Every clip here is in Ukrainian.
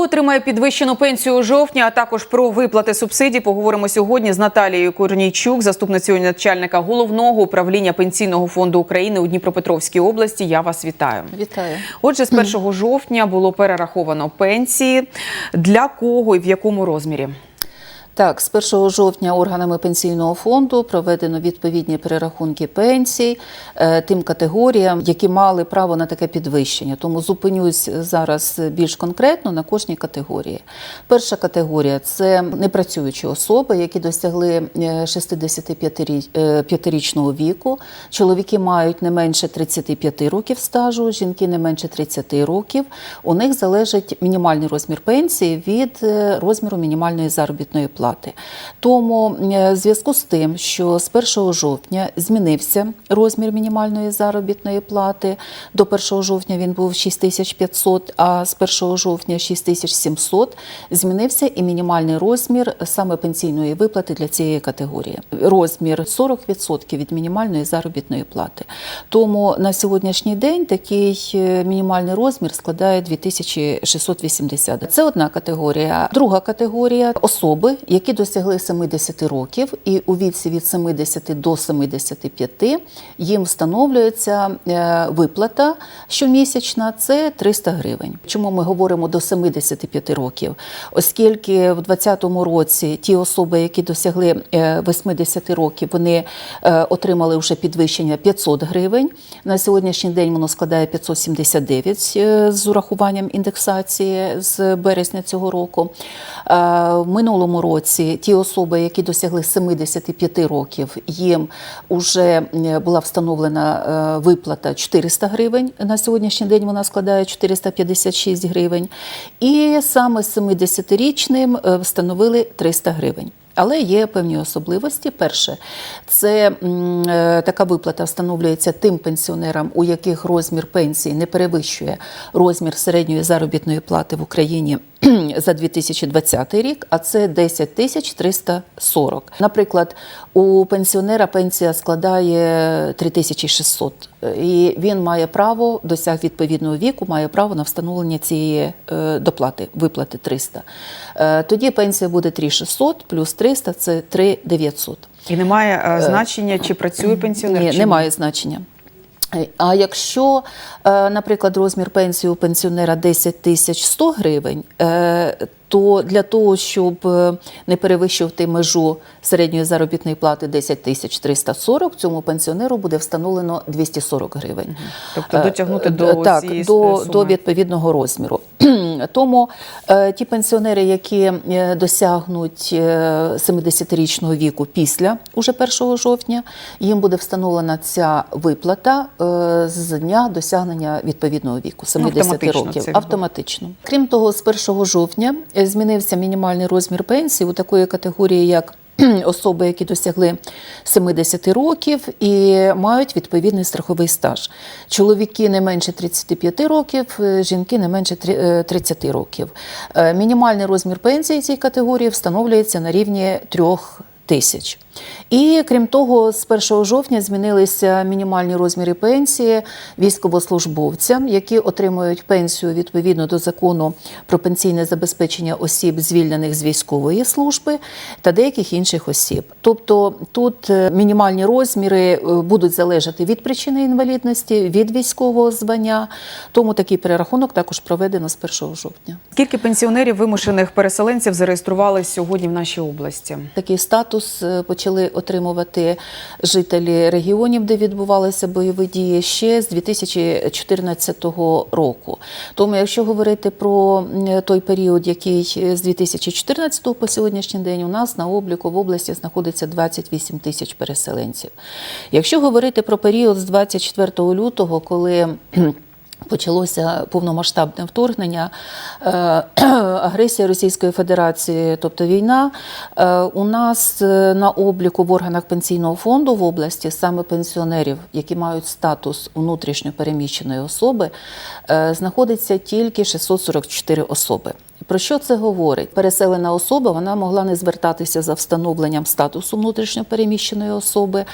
Хто отримає підвищену пенсію у жовтні, а також про виплати субсидій, поговоримо сьогодні з Наталією Корнійчук, заступницею начальника головного управління пенсійного фонду України у Дніпропетровській області. Я вас вітаю. Вітаю. Отже, з 1 жовтня було перераховано пенсії. Для кого і в якому розмірі? Так, з 1 жовтня органами пенсійного фонду проведено відповідні перерахунки пенсій е, тим категоріям, які мали право на таке підвищення. Тому зупинюсь зараз більш конкретно на кожній категорії. Перша категорія це непрацюючі особи, які досягли 65-річного віку. Чоловіки мають не менше 35 років стажу, жінки не менше 30 років. У них залежить мінімальний розмір пенсії від е, розміру мінімальної заробітної плати. Тому е, в зв'язку з тим, що з 1 жовтня змінився розмір мінімальної заробітної плати, до 1 жовтня він був 6500, а з 1 жовтня 6700, змінився і мінімальний розмір саме пенсійної виплати для цієї категорії. Розмір 40% від мінімальної заробітної плати. Тому на сьогоднішній день такий е, мінімальний розмір складає 2680. Це одна категорія. Друга категорія особи, які досягли 70 років, і у віці від 70 до 75 їм встановлюється е, виплата щомісячна це 300 гривень. Чому ми говоримо до 75 років? Оскільки в 2020 році ті особи, які досягли е, 80 років, вони е, отримали вже підвищення 500 гривень. На сьогоднішній день воно складає 579 е, з урахуванням індексації з березня цього року. Е, В минулому році ті особи, які досягли 75 років, їм вже була встановлена е, виплата 400 гривень. На сьогоднішній день вона складає 456 гривень. І саме 70-річним е, встановили 300 гривень. Але є певні особливості. Перше, це е, така виплата встановлюється тим пенсіонерам, у яких розмір пенсії не перевищує розмір середньої заробітної плати в Україні за 2020 рік, а це 10 тисяч 340. Наприклад, у пенсіонера пенсія складає 3600, і він має право, досяг відповідного віку, має право на встановлення цієї е, доплати, виплати 300. Е, Тоді пенсія буде 3600 плюс 300 – це 3900. І немає е, значення, чи працює пенсіонер? Ні, чи немає значення. А якщо, е, наприклад, розмір пенсії у пенсіонера 10 тисяч 100 гривень, е, то для того, щоб е, не перевищувати межу середньої заробітної плати 10 тисяч 340, цьому пенсіонеру буде встановлено 240 гривень. Тобто дотягнути до так, до, суми. до відповідного розміру. Тому е, ті пенсіонери, які е, досягнуть е, 70-річного віку після уже 1 жовтня, їм буде встановлена ця виплата е, з дня досягнення відповідного віку 70 Ну, автоматично років. Автоматично. Крім того, з 1 жовтня е, змінився мінімальний розмір пенсії у такої категорії, як особи, які досягли 70 років і мають відповідний страховий стаж. Чоловіки не менше 35 років, е, жінки не менше трі- е, 30 років. Е, Мінімальний розмір пенсії цієї категорії встановлюється на рівні 3 тисяч. І крім того, з 1 жовтня змінилися мінімальні розміри пенсії військовослужбовцям, які отримують пенсію відповідно до закону про пенсійне забезпечення осіб, звільнених з військової служби та деяких інших осіб. Тобто тут е, мінімальні розміри е, будуть залежати від причини інвалідності, від військового звання. Тому такий перерахунок також проведено з 1 жовтня. Скільки пенсіонерів вимушених переселенців зареєстрували сьогодні в нашій області? Такий статус е, почали отримувати жителі регіонів, де відбувалися бойові дії ще з 2014 року. Тому, якщо говорити про той період, який е, з 2014 по сьогоднішній день, у нас на обліку в області знаходиться 28 тисяч переселенців. Якщо говорити про період з 24 лютого, коли Почалося повномасштабне вторгнення, е, агресія Російської Федерації, тобто війна. Е, У нас е, на обліку в органах пенсійного фонду в області саме пенсіонерів, які мають статус внутрішньо переміщеної особи, е, знаходиться тільки 644 особи. Про що це говорить? Переселена особа вона могла не звертатися за встановленням статусу внутрішньопереміщеної особи,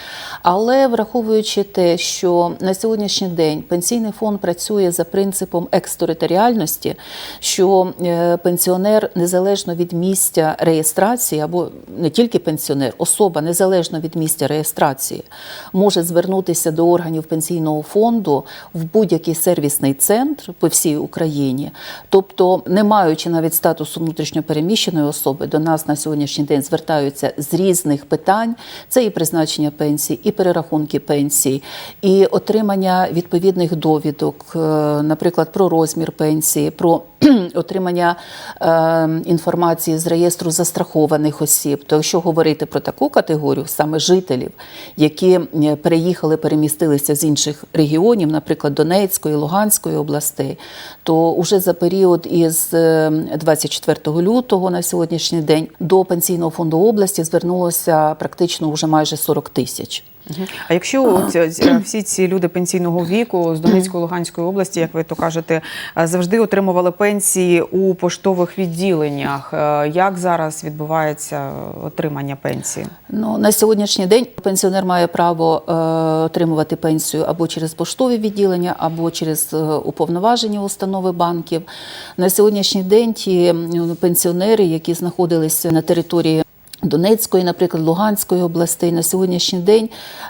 але враховуючи те, що на сьогоднішній день пенсійний фонд працює за принципом екстериторіальності, що е, пенсіонер незалежно від місця реєстрації, або не тільки пенсіонер, особа незалежно від місця реєстрації, може звернутися до органів пенсійного фонду в будь-який сервісний центр по всій Україні. Тобто, не маючи навіть статусу внутрішньопереміщеної особи, до нас на сьогоднішній день звертаються з різних питань: це і призначення пенсій, і перерахунки пенсій, і отримання відповідних довідок, е, наприклад, про розмір пенсії, про отримання е, інформації з реєстру застрахованих осіб. То якщо говорити про таку категорію, саме жителів, які е, переїхали, перемістилися з інших регіонів, наприклад, Донецької, Луганської областей, то уже за період із 24 лютого на сьогоднішній день до пенсійного фонду області звернулося практично вже майже 40 тисяч. А якщо от, е, всі ці люди пенсійного віку з Донецької Луганської області, як ви то кажете, е, завжди отримували пенсії у поштових відділеннях, е, як зараз відбувається отримання пенсії? Ну на сьогоднішній день пенсіонер має право е, отримувати пенсію або через поштові відділення, або через е, уповноважені установи банків. На сьогоднішній день ті пенсіонери, які знаходилися на території. Донецької, наприклад, Луганської областей на сьогоднішній день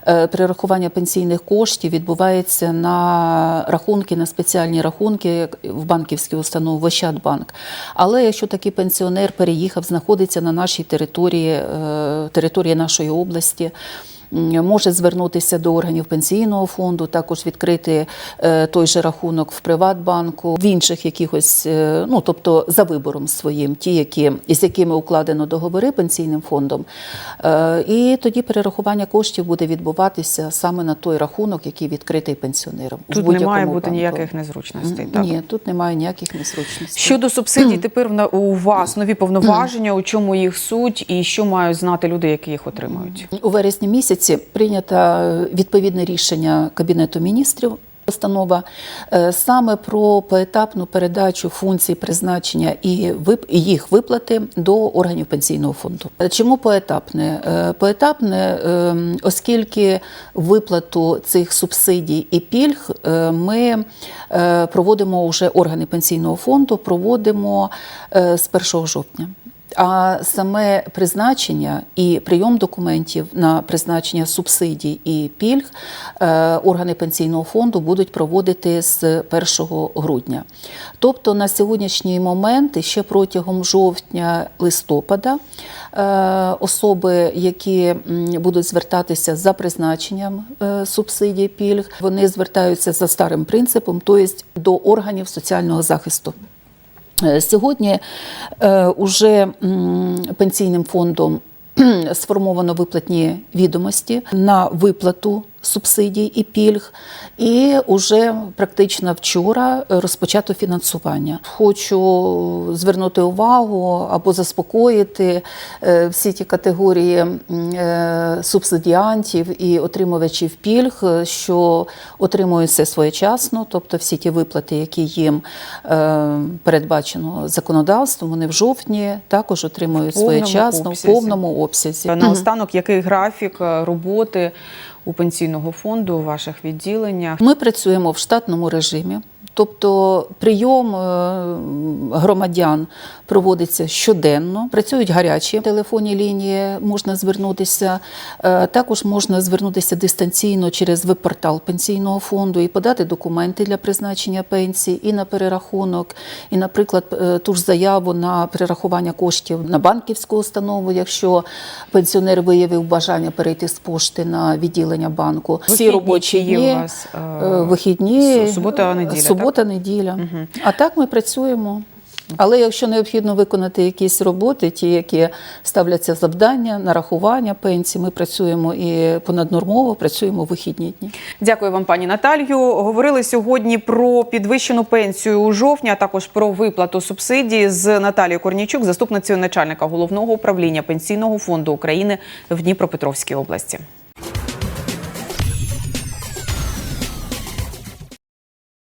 е, перерахування пенсійних коштів відбувається на рахунки, на спеціальні рахунки в банківській установі в Ощадбанк. Але якщо такий пенсіонер переїхав, знаходиться на нашій території, е, території нашої області. Може звернутися до органів пенсійного фонду, також відкрити е, той же рахунок в Приватбанку, в інших якихось, е, ну тобто за вибором своїм, ті, які з якими укладено договори пенсійним фондом. Е, і тоді перерахування коштів буде відбуватися саме на той рахунок, який відкритий пенсіонером. Тут не має бути банку. ніяких незручностей. Так? Ні, тут немає ніяких незручностей. Щодо субсидій, тепер у вас нові повноваження, у чому їх суть і що мають знати люди, які їх отримують? У вересні місяці прийнято відповідне рішення Кабінету міністрів. Постанова е, саме про поетапну передачу функцій призначення і їх виплати до органів пенсійного фонду. Е, Чому поетапне? Е, Поетапне, е, оскільки виплату цих субсидій і пільг е, ми е, проводимо вже органи пенсійного фонду, проводимо е, з 1 жовтня. А саме призначення і прийом документів на призначення субсидій і пільг е, органи пенсійного фонду будуть проводити з 1 грудня. Тобто на сьогоднішній момент ще протягом жовтня-листопада е, особи, які будуть звертатися за призначенням е, субсидій пільг, вони звертаються за старим принципом, тобто до органів соціального захисту. Е, Сьогодні е, уже пенсійним фондом сформовано виплатні відомості на виплату субсидій і пільг, і уже практично вчора розпочато фінансування. Хочу звернути увагу або заспокоїти е, всі ті категорії е, субсидіантів і отримувачів пільг, е, що отримують все своєчасно, тобто всі ті виплати, які їм е, передбачено законодавством, вони в жовтні також отримують своєчасно в повному обсязі. Наостанок, який графік е, роботи у пенсійного фонду у ваших відділеннях? Ми працюємо в штатному режимі. Тобто прийом е, громадян проводиться щоденно. Працюють гарячі телефонні лінії, можна звернутися. Е, Також можна звернутися дистанційно через веб-портал пенсійного фонду і подати документи для призначення пенсії і на перерахунок, і, наприклад, е, ту ж заяву на перерахування коштів на банківську установу, якщо пенсіонер виявив бажання перейти з пошти на відділення банку. Всі робочі є у вас, вихідні, субота, неділя, Субота, неділя. А так ми працюємо. Але якщо необхідно виконати якісь роботи, ті, які ставляться завдання, нарахування пенсії, ми працюємо і понаднормово, працюємо в вихідні дні. Дякую вам, пані Наталью. Говорили сьогодні про підвищену пенсію у жовтні, а також про виплату субсидій з Наталією Корнійчук, заступницею начальника головного управління пенсійного фонду України в Дніпропетровській області.